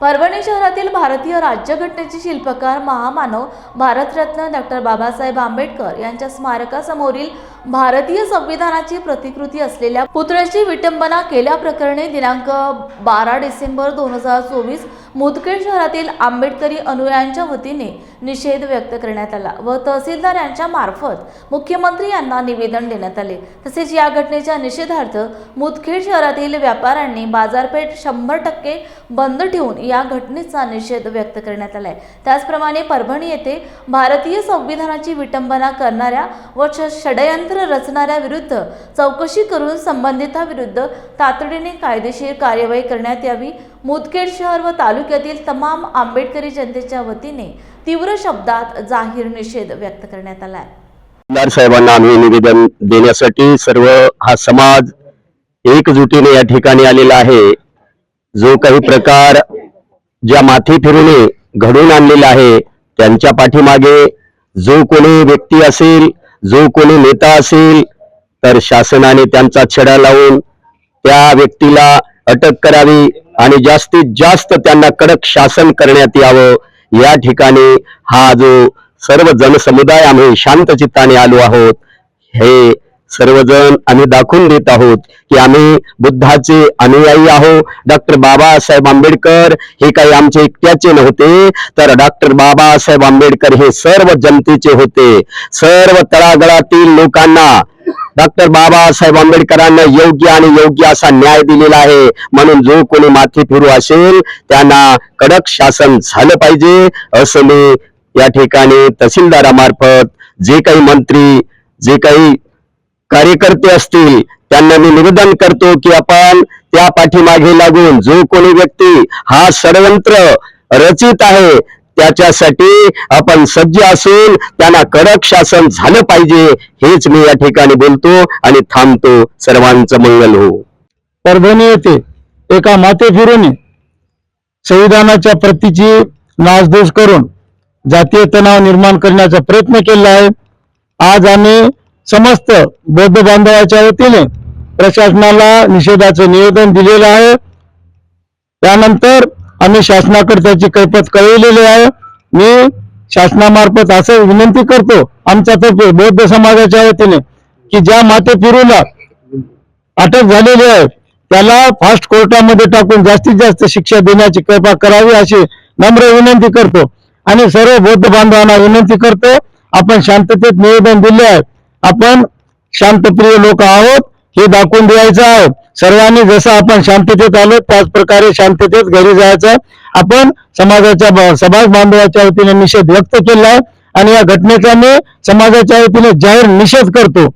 परभणी शहरातील भारतीय राज्यघटनेचे शिल्पकार महामानव भारतरत्न डॉक्टर बाबासाहेब आंबेडकर यांच्या स्मारकासमोरील भारतीय संविधानाची प्रतिकृती असलेल्या पुतळ्याची विटंबना केल्याप्रकरणी दिनांक बारा डिसेंबर दोन हजार चोवीस मुदखेड शहरातील आंबेडकरी अनुयायांच्या वतीने निषेध व्यक्त करण्यात आला व तहसीलदार यांच्या मार्फत मुख्यमंत्री यांना निवेदन देण्यात आले. तसेच या घटनेच्या निषेधार्थ मुदखेड शहरातील व्यापाऱ्यांनी बाजारपेठ शंभर टक्के बंद ठेवून या घटनेचा निषेध व्यक्त करण्यात आलाय. त्याचप्रमाणे परभणी येथे भारतीय संविधानाची विटंबना करणाऱ्या व षडयंत्र षडयंत्र रचणाऱ्याविरुद्ध चौकशी करून संबंधिताविरुद्ध तातडीने कायदेशीर कार्यवाही करण्यात यावी. मुदखेड शहर व तालुक्यातील तमाम आंबेडकरी जनतेच्या वतीने तीव्र शब्दात जाहीर निषेध व्यक्त करण्यात आलाय. आमदार साहेबांना आम्ही निवेदन देण्यासाठी सर्व हा समाज एकजुटीने या ठिकाणी आलेला आहे. जो काही प्रकार ज्या माथी फिरूने घडून आणलेला आहे त्यांच्या पाठीमागे जो कोणी व्यक्ती असेल जो कोणी नेता असेल तर शासनाने त्यांचा छडा लावून त्या व्यक्तीला अटक करावी आणि जास्तीत जास्त त्यांना कडक शासन करण्यात यावं. या ठिकाणी हा जो सर्व जनसमुदाय आम्ही शांत चित्ताने आलो आहोत हे सर्वजण आम्ही दाखवून देत आहोत की आम्ही बुद्धाचे अनुयायी आहोत. डॉक्टर बाबासाहेब आंबेडकर हे काही आमचे एकट्याचे नव्हते तर डॉक्टर बाबासाहेब आंबेडकर हे सर्व जनतेचे होते. सर्व तळागळातील लोकांना डॉक्टर बाबासाहेब आंबेडकरांना योग्य आणि योग्य असा न्याय दिलेला आहे. म्हणून जो कोणी माथी फिरू असेल त्यांना कडक शासन झालं पाहिजे. असं मी या ठिकाणी तहसीलदारामार्फत जे काही मंत्री जे काही कार्यकर्ते असतील त्यांना मी निवेदन करतो की आपण त्या पाठीमागे लागून जो कोणी व्यक्ती हा षडयंत्र रचित आहे त्याच्यासाठी आपण सज्ज असून त्यांना कडक शासन झालं पाहिजे हेच मी या ठिकाणी बोलतो आणि थांबतो. सर्वांचं मंगल हो. परभणी येथे एका माते फिरून संविधानाच्या प्रतीची नासधूस करून जातीय तणाव निर्माण करण्याचा प्रयत्न केला आहे. आज आम्ही समस्त बौद्ध बांधवाच्या वतीने प्रशासनाला निषेधाचं निवेदन दिलेलं आहे. त्यानंतर आम्ही शासनाकडे त्याची कैपत कळवलेली आहे. मी शासनामार्फत असं विनंती करतो आमच्यातर्फे बौद्ध समाजाच्या वतीने की ज्या माते फिरूला अटक झालेली आहे त्याला फास्ट कोर्टामध्ये टाकून जास्तीत जास्त शिक्षा देण्याची कृपा करावी अशी नम्र विनंती करतो. आणि सर्व बौद्ध बांधवांना विनंती करतो आपण शांततेत निवेदन दिले आहे. आपण शांतप्रिय लोक आहोत हे दाखवून द्यायचं आहे. सर्वांनी जसं आपण शांततेत आलो त्याच प्रकारे शांततेत घरी जायचं. आपण समाजाच्या समाज बांधवाच्या वतीने निषेध व्यक्त केला आणि या घटनेचा मी समाजाच्या वतीने जाहीर निषेध करतो.